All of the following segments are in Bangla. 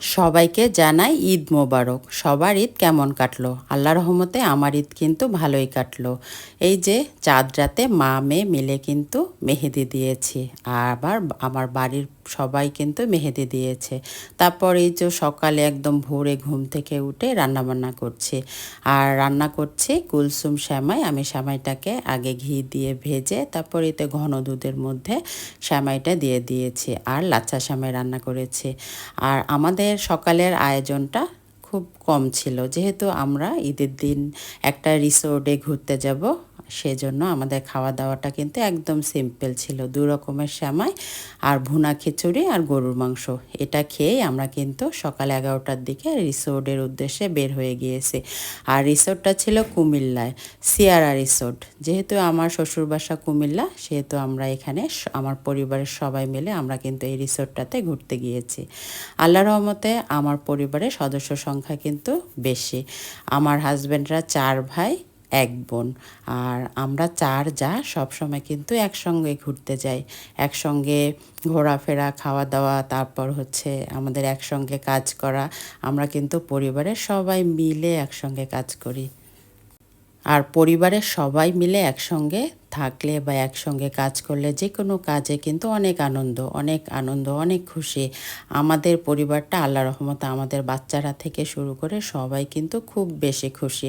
সবাইকে জানাই ঈদ মোবারক। সবার ঈদ কেমন কাটলো? আল্লাহ রহমতে আমার ঈদ কিন্তু ভালোই কাটলো। এই যে চাঁদ রাতে মা মেয়ে মিলে কিন্তু মেহেদি দিয়েছি। আবার আমার বাড়ির সবাই কিন্তু মেহেদি দিয়েছে। তারপর এই যে সকালে একদম ভোরে ঘুম থেকে উঠে রান্না বান্না করছি। আর রান্না করছি কুলসুম শ্যামাই। আমি শ্যামাইটাকে আগে ঘি দিয়ে ভেজে তারপর এতে ঘন দুধের মধ্যে শ্যামাইটা দিয়ে দিয়েছি আর লাচ্চা শ্যামাই রান্না করেছি। আর আমাদের সকালের আয়োজনটা খুব কম ছিল। যেহেতু আমরা ঈদের দিন একটা রিসোর্টে ঘুরতে যাব সেজন্য আমাদের খাওয়া দাওয়াটা কিন্তু একদম সিম্পল ছিল। দু রকমের শ্যামাই আর ভুনা খিচুড়ি আর গরুর মাংস। এটা খেয়েই আমরা কিন্তু সকাল এগারোটার দিকে রিসোর্টের উদ্দেশ্যে বের হয়ে গিয়েছি। আর রিসোর্টটা ছিল কুমিল্লায়, সিয়ারা রিসোর্ট। যেহেতু আমার শ্বশুর বাসা কুমিল্লা, সেহেতু আমরা এখানে আমার পরিবারের সবাই মিলে আমরা কিন্তু এই রিসোর্টটাতে ঘুরতে গিয়েছি। আল্লাহ রহমতে আমার পরিবারের সদস্য সংখ্যা কিন্তু বেশি। আমার হাজব্যান্ডরা চার ভাই এক বোন। আর আমরা চার যা সবসময় কিন্তু একসঙ্গে ঘুরতে যাই। একসঙ্গে ঘোরাফেরা খাওয়া দাওয়া তারপর হচ্ছে আমাদের একসঙ্গে কাজ করা। আমরা কিন্তু পরিবারের সবাই মিলে একসঙ্গে কাজ করি। আর পরিবারের সবাই মিলে একসঙ্গে থাকলে বা একসঙ্গে কাজ করলে যে কোনো কাজে কিন্তু অনেক আনন্দ অনেক আনন্দ, অনেক খুশি। আমাদের পরিবারটা আল্লাহ রহমত আমাদের বাচ্চারা থেকে শুরু করে সবাই কিন্তু খুব বেশি খুশি।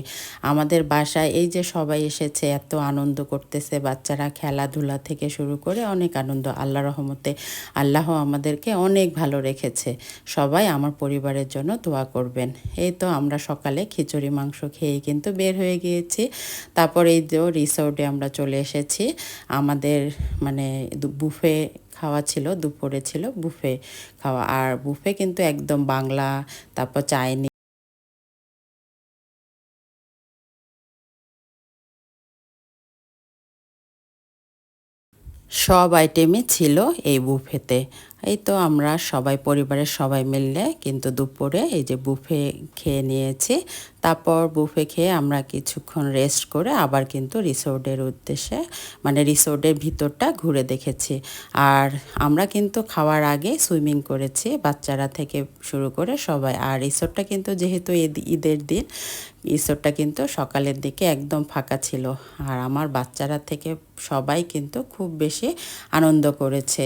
আমাদের বাসায় এই যে সবাই এসেছে, এত আনন্দ করতেছে বাচ্চারা খেলাধুলা থেকে শুরু করে অনেক আনন্দ। আল্লাহ রহমতে আল্লাহ আমাদেরকে অনেক ভালো রেখেছে। সবাই আমার পরিবারের জন্য দোয়া করবেন। এই তো আমরা সকালে খিচুড়ি, মাংস খেয়েই কিন্তু বের হয়ে গিয়েছি। তারপর এই যে রিসোর্টে আমরা চলে এসে এসেছি। আমাদের মানে বুফে খাওয়া ছিল, দুপুরে ছিল বুফে খাওয়া। আর বুফে কিন্তু একদম বাংলা, তারপর চাইনিজ সব আইটেমই ছিল এই বুফেতে। এই তো আমরা সবাই, পরিবারের সবাই মিললে কিন্তু দুপুরে এই যে বুফে খেয়ে নিয়েছি। তারপর বুফে খেয়ে আমরা কিছুক্ষণ রেস্ট করে আবার কিন্তু রিসোর্টের উদ্দেশ্যে মানে রিসোর্টের ভিতরটা ঘুরে দেখেছি। আর আমরা কিন্তু খাওয়ার আগে সুইমিং করেছি, বাচ্চারা থেকে শুরু করে সবাই। আর রিসোর্টটা কিন্তু যেহেতু ঈদের দিন, রিসোর্টটা কিন্তু সকালের দিকে একদম ফাঁকা ছিল। আর আমার বাচ্চারা থেকে সবাই কিন্তু খুব বেশি আনন্দ করেছে।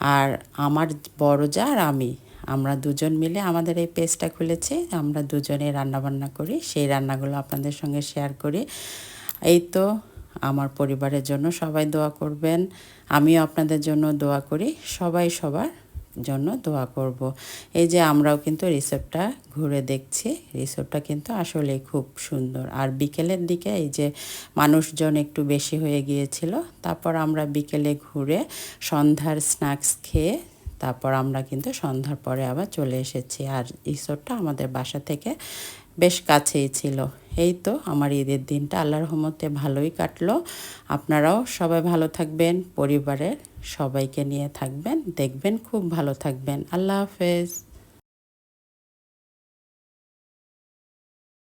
আর আমার বড় যা আর আমি। আমরা দুজন মিলে আমাদের এই পেজটা খুলেছি। আমরা দুজনে রান্নাবান্না করি। সেই রান্নাগুলো আপনাদের সঙ্গে শেয়ার করি। এই তো আমার পরিবারের জন্য সবাই দোয়া করবেন। আমিও আপনাদের জন্য দোয়া করি। সবাই সবার জন্য দোয়া করব। এই যে আমরাও কিন্তু রিসোর্টটা ঘুরে দেখছি। রিসোর্টটা কিন্তু আসলে খুব সুন্দর। আর বিকেলের দিকে এই যে মানুষজন একটু বেশি হয়ে গিয়েছিল, তারপর আমরা বিকেলে ঘুরে সন্ধ্যার স্ন্যাক্স খেয়ে তারপর আমরা কিন্তু সন্ধ্যার পরে আবার চলে এসেছি। আর রিসোর্টটা আমাদের বাসা থেকে বেশ কাছেই ছিল। এই তো আমার ঈদের দিনটা। আল্লাহর রহমতে ভালোই কাটলো। আপনারাও সবাই ভালো থাকবেন, পরিবারের সবাইকে নিয়ে থাকবেন, দেখবেন, খুব ভালো থাকবেন। আল্লাহ হাফেজ।